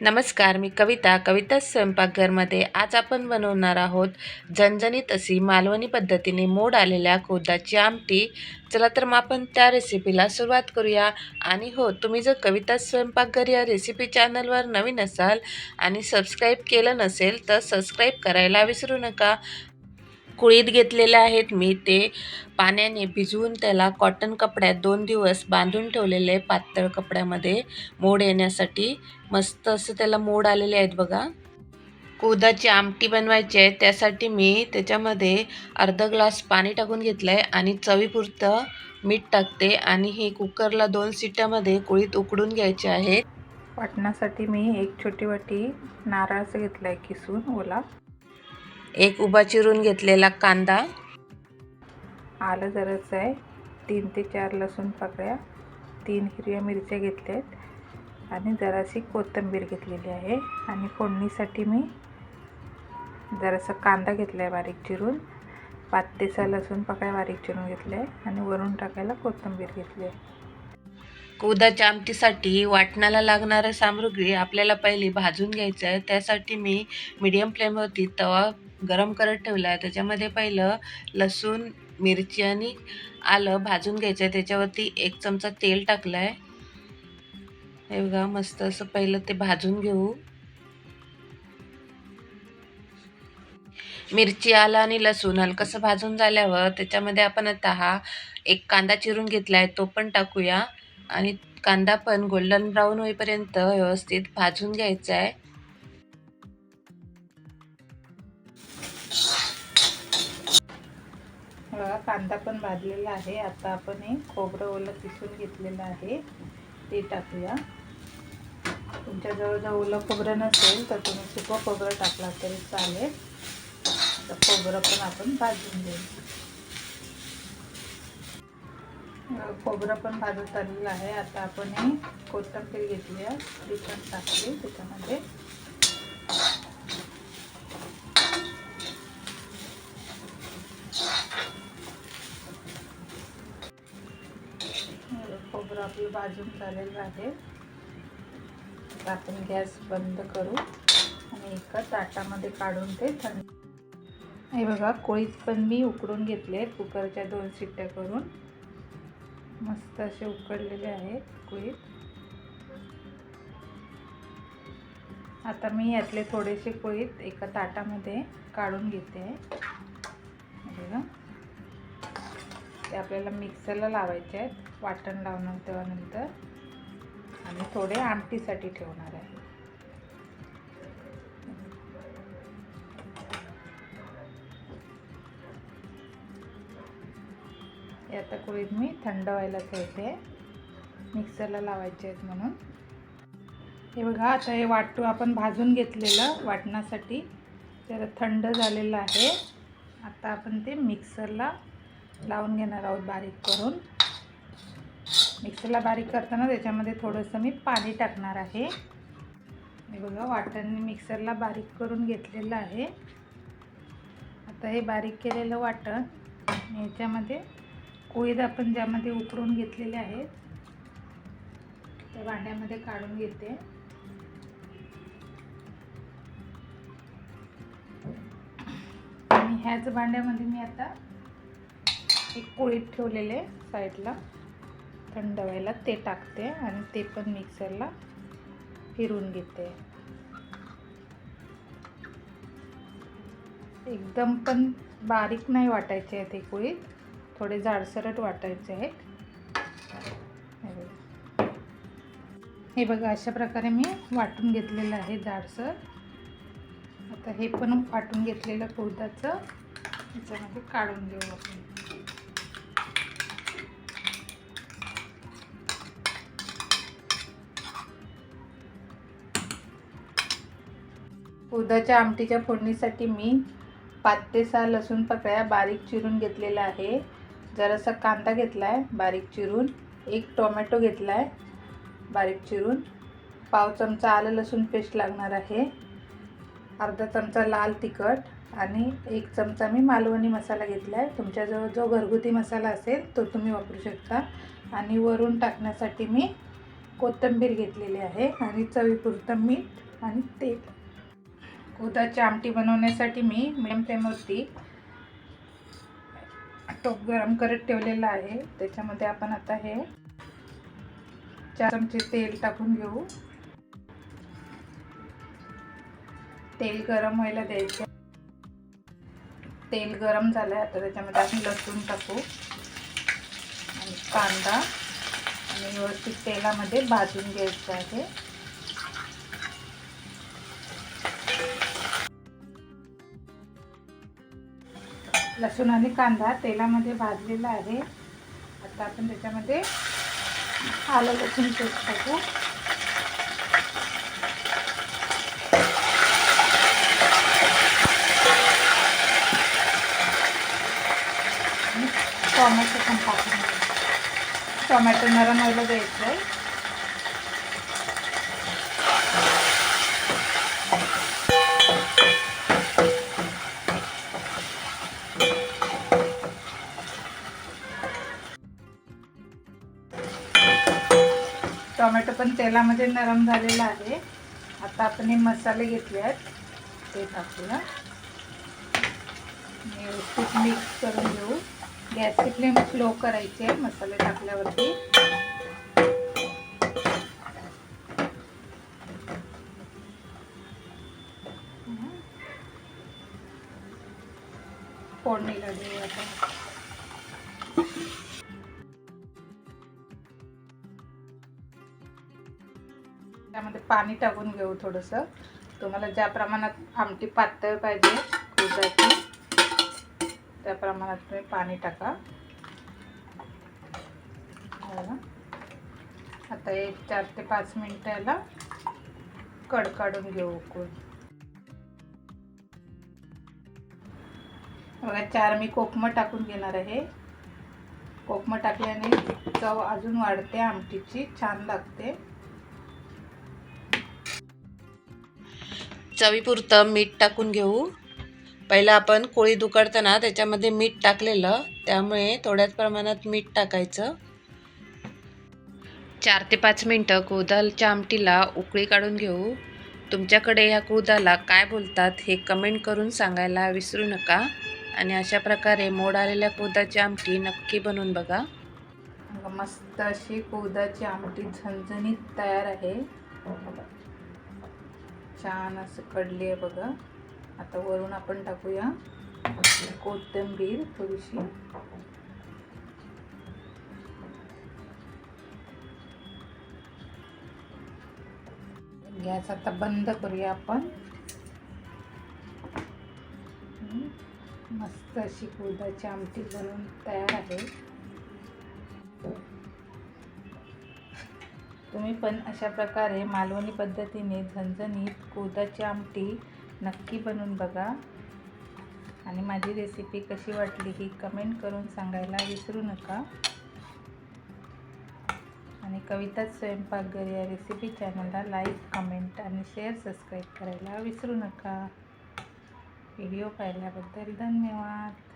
नमस्कार मी कविता. कविता स्वयंपाकघरमध्ये आज आपण बनवणार आहोत झणझणीत अशी मालवणी पद्धतीने मोड आलेल्या खोदाची आमटी. चला तर मग आपण त्या रेसिपीला सुरुवात करूया. आणि हो तुम्ही जर कविता स्वयंपाकघर या रेसिपी चॅनलवर नवीन असाल आणि सबस्क्राईब केलं नसेल तर सबस्क्राईब करायला विसरू नका. कुळीत घेतलेले आहेत. मी ते पाण्याने भिजवून त्याला कॉटन कपड्यात दोन दिवस बांधून ठेवलेले पातळ कपड्यामध्ये. मोड येण्यासाठी मस्त असं त्याला मोड आलेले आहेत बघा. कुदाची आमटी बनवायची आहे. त्यासाठी मी त्याच्यामध्ये अर्धा ग्लास पाणी टाकून घेतलं आहे आणि चवीपुरतं मीठ टाकते आणि हे कुकरला दोन सिटामध्ये कुळीत उकडून घ्यायचे आहेत. वाटण्यासाठी मी एक छोटी वाटी नारळाचं घेतलं आहे किसून ओला. एक उभा चिरून घेतलेला कांदा. आलं जराचं आहे. तीन ते चार लसूण पाकळ्या तीन हिरव्या मिरच्या घेतल्या आहेत आणि जराशी कोथिंबीर घेतलेली आहे. आणि फोडणीसाठी मी जरासा कांदा घेतला आहे बारीक चिरून. पाच ते सहा लसूण पाकळ्या बारीक चिरून घेतल्या आहे आणि वरून टाकायला कोथिंबीर घेतली आहे कुदाच्या आमटीसाठी वाटणाला लागणारं सामग्री आपल्याला पहिली भाजून घ्यायचं आहे. त्यासाठी मी मीडियम फ्लेमवरती तवा गरम करत ठेवला आहे त्याच्यामध्ये पहिलं लसूण मिरची आणि आलं भाजून घ्यायचं आहे त्याच्यावरती एक चमचा तेल टाकलं आहे हे बघा मस्त असं पहिलं ते भाजून घेऊ. मिरची आलं आणि लसूण हलकंसं भाजून झाल्यावर त्याच्यामध्ये आपण आता हा एक कांदा चिरून घेतला आहे तो पण टाकूया. आणि कांदा पण गोल्डन ब्राऊन होईपर्यंत व्यवस्थित भाजून घ्यायचा आहे बघा कांदा पण भाजलेला आहे. आता आपण हे खोबरं ओलं किसून घेतलेलं आहे. ते टाकूया. तुमच्याजवळ जर ओलं खोबरं नसेल तर तुम्ही सुकं खोबरं टाकला तरी चालेल. तर खोबरं पण आपण भाजून घेऊ. खोबरं पण भाजत आलेलं आहे. आता आपण हे कोथिंबीर घेतली आहे. ती पण टाकली त्याच्यामध्ये. खोबरं आपलं भाजून झालेलं आहे. आपण गॅस बंद करू आणि एका ताटामध्ये काढून ते थंड हे बघा कोळीत पण मी उकडून घेतले कुकरच्या दोन शिट्ट्या करून. मस्त असे उकडलेले आहेत कोळीत. आता मी यातले थोडेसे कोळीत एका ताटामध्ये काढून घेते. बघा. ते आपल्याला मिक्सरला लावायचे आहेत. वाटण लावणार तेव्हा नंतर आणि थोडे आमटीसाठी ठेवणार आहे. आता कुळीत मी थंड व्हायला ठेवते. मिक्सरला लावायचे आहेत म्हणून. हे बघा आता हे वाटू आपण भाजून घेतलेलं वाटण्यासाठी तर थंड झालेलं आहे. आता आपण ते मिक्सरला लावून घेणार आहोत बारीक करून. मिक्सरला बारीक करताना त्याच्यामध्ये थोडंसं मी पाणी टाकणार आहे. हे बघा वाटणने मी मिक्सरला बारीक करून घेतलेलं आहे. आता हे बारीक केलेलं वाटण याच्यामध्ये कोळीद आपण ज्यामध्ये उकळून घेतलेले आहेत त्या भांड्यामध्ये काढून घेते. आणि ह्याच भांड्यामध्ये मी आता एक कोळीत ठेवलेले साईडला. थंड व्हायला ते टाकते आणि ते पण मिक्सरला फिरून घेते. एकदम पण बारीक नाही वाटायचे आहेत हे कुळीत. थोडे जाडसरट वाटायचे आहेत. हे बघा. हे बघा अशा प्रकारे मी वाटून घेतलेलं आहे जाडसर. आता हे पण वाटून घेतलेलं कुर्दाचं. याच्यामध्ये काढून घेऊ आपण. उदाच्या आमटीच्या फोडणीसाठी मी पाच ते सहा लसूण पकड्या बारीक चिरून घेतलेला आहे. जरासा कांदा घेतला आहे बारीक चिरून. एक टोमॅटो घेतला आहे बारीक चिरून. पाव चमचा आलं लसूण पेस्ट लागणार आहे. अर्धा चमचा लाल तिखट आणि एक चमचा मी मालवणी मसाला घेतला आहे तुमच्याजवळ जो घरगुती मसाला असेल तो तुम्ही वापरू शकता. आणि वरून टाकण्यासाठी मी कोथिंबीर घेतलेली आहे आणि चवीपुरतं मीठ आणि तेल. उदाची आमटी बनवण्यासाठी मी मिडियम फ्लेमवरती टोप गरम करत ठेवलेला आहे. त्याच्यामध्ये आपण आता हे चार चमचे तेल टाकून घेऊ. तेल गरम व्हायला द्यायचे. तेल गरम झालं आहे आता त्याच्यामध्ये आपण लसूण टाकू. आणि कांदा. आणि व्यवस्थित तेलामध्ये भाजून घ्यायचं आहे. लसूण आणि कांदा तेलामध्ये भाजलेला आहे. आता आपण त्याच्यामध्ये आलं लसूण पेस्ट टाकू. टोमॅटो पण टाकून टोमॅटो नरम व्हायला द्यायचं आहे पण तेलामध्ये नरम झालेला आहे. आता आपण हे मसाले घेतले आहेत ते टाकूया. व्यवस्थित मिक्स करून घेऊ. गॅसची फ्लेम स्लो करायची आहे मसाले टाकल्यावरती. फोडणीला देऊ आता पाणी टाकून घेऊ थोडंसं. तुम्हाला ज्या प्रमाणात आमटी पातळ पाहिजे दुधाची त्या प्रमाणात तुम्ही पाणी टाका. आता एक चार ते पाच मिनटं याला कड काढून घेऊ उकळून. बघा चार मी कोकमं टाकून घेणार आहे. कोकमं टाकल्याने चव अजून वाढते आमटीची छान लागते. चवीपुरतं मीठ टाकून घेऊ. पहिलं आपण कोळी दुकडताना त्याच्यामध्ये मीठ टाकलेलं त्यामुळे थोड्याच प्रमाणात मीठ टाकायचं. चार ते पाच मिनटं कुदालच्या आमटीला उकळी काढून घेऊ. तुमच्याकडे ह्या कुदाला काय बोलतात हे कमेंट करून सांगायला विसरू नका. आणि अशा प्रकारे मोड आलेल्या कुदाची आमटी नक्की बनवून बघा. मस्त अशी कोदाची आमटी झणझणीत तयार आहे. छान असं कडली आहे बघा. आता वरून आपण टाकूया कोथिंबीर थोडीशी. गॅस आता बंद करूया आपण. मस्त अशी कुदाची आमटी बनवून तयार आहे. तुम्ही पण अशा प्रकारे मालवणी पद्धतीने झणझणीत कोदाची आमटी नक्की बनवून बघा. आणि माझी रेसिपी कशी वाटली ही कमेंट करून सांगायला विसरू नका. आणि कविताच स्वयंपाकघर या रेसिपी चॅनलला लाईक कमेंट आणि शेअर सबस्क्राईब करायला विसरू नका. व्हिडिओ पाहिल्याबद्दल धन्यवाद.